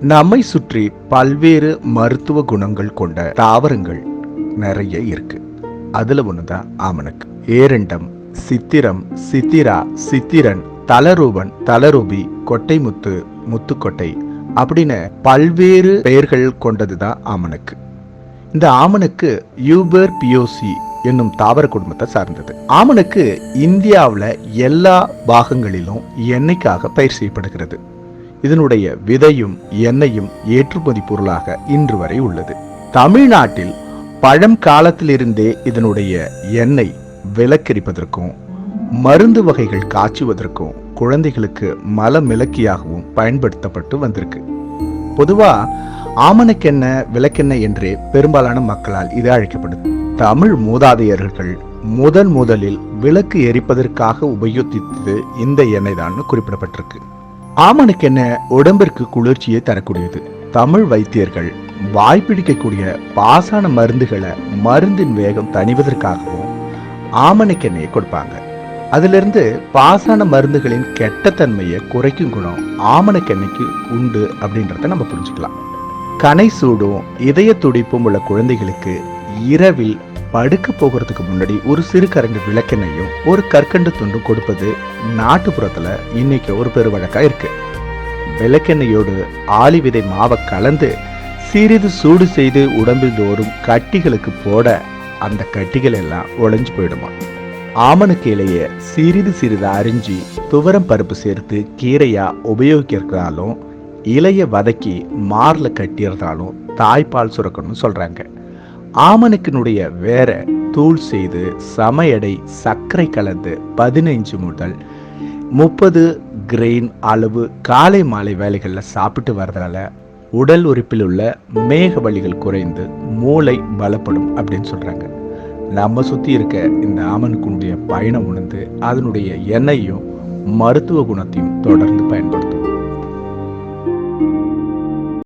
நம்மை சுற்றி பல்வேறு மருத்துவ குணங்கள் கொண்ட தாவரங்கள் நிறைய இருக்கு. அதுல ஒண்ணுதான் ஆமணக்கு. ஏரண்டம் சித்திரம் சித்திரா சித்திரன் தலரூபன் தலரூபி கொட்டைமுத்து முத்துக்கொட்டை அப்படின்னு பல்வேறு பெயர்கள் கொண்டதுதான் ஆமணக்கு. இந்த ஆமணக்கு யூபர் பியோசி என்னும் தாவர குடும்பத்தை சார்ந்தது. ஆமணக்கு இந்தியாவில் எல்லா பாகங்களிலும் எண்ணெய்க்காக பயிர் செய்யப்படுகிறது. இதனுடைய விதையும் எண்ணெயும் ஏற்றுமதி பொருளாக இன்று வரை உள்ளது. தமிழ்நாட்டில் பழம் காலத்திலிருந்தே இதனுடைய எண்ணெய் விலக்கரிப்பதற்கும் மருந்து வகைகள் காய்ச்சுவதற்கும் குழந்தைகளுக்கு மலமிளக்கியாகவும் பயன்படுத்தப்பட்டு வந்திருக்கு. பொதுவாக ஆமணக்கெண்ணெய் விளக்கெண்ணெய் என்றே பெரும்பாலான மக்களால் இது அழைக்கப்படுது. தமிழ் மூதாதையர்கள் முதன் முதலில் விளக்கு எரிப்பதற்காக உபயோகித்தது இந்த எண்ணெய் தான் குறிப்பிடப்பட்டிருக்கு. ஆமணக்கெண்ணெய் உடம்பிற்கு குளிர்ச்சியை தரக்கூடியது. தமிழ் வைத்தியர்கள் வாய்ப்பிடிக்கக்கூடிய பாசான மருந்துகளை மருந்தின் வேகம் தணிவதற்காகவும் ஆமணக்கெண்ணெயை கொடுப்பாங்க. அதிலிருந்து பாசான மருந்துகளின் கெட்டத்தன்மையை குறைக்கும் குணம் ஆமணக்கெண்ணெய்க்கு உண்டு அப்படின்றத நம்ம புரிஞ்சுக்கலாம். கனை சூடும் இதய துடிப்பும் உள்ள குழந்தைகளுக்கு இரவில் படுக்க போகிறதுக்கு முன்னாடி ஒரு சிறு கரண்டு விளக்கெண்ணையும் ஒரு கற்கண்டு துண்டும் கொடுப்பது நாட்டுப்புறத்துல இன்னைக்கு ஒரு பெருவழக்காக இருக்கு. விளக்கெண்ணையோடு ஆளி விதை மாவை கலந்து சிறிது சூடு செய்து உடம்பில் தோறும் கட்டிகளுக்கு போட அந்த கட்டிகள் எல்லாம் உழைஞ்சு போயிடுமா? ஆமணக்கு இலைய சிறிது சிறிது அரிஞ்சு துவரம் பருப்பு சேர்த்து கீரையா உபயோகிக்கிறதாலும் இலையை வதக்கி மாரில் கட்டியிருந்தாலும் தாய்ப்பால் சுரக்கணும்னு சொல்றாங்க. ஆமணக்கினுடைய வேற தூள் செய்து சம எடை சர்க்கரை கலந்து பதினைஞ்சு முதல் முப்பது கிரெயின் அளவு காலை மாலை வேலைகளில் சாப்பிட்டு வர்றதால உடல் உறுப்பில் உள்ள மேக வலிகள் குறைந்து மூளை பலப்படும் அப்படின்னு சொல்கிறாங்க நம்ம சுற்றி இருக்க இந்த ஆமணக்குனுடைய பயணம் உணர்ந்து அதனுடைய எண்ணெயையும் மருத்துவ குணத்தையும் தொடர்ந்து பயன்படுத்தும்.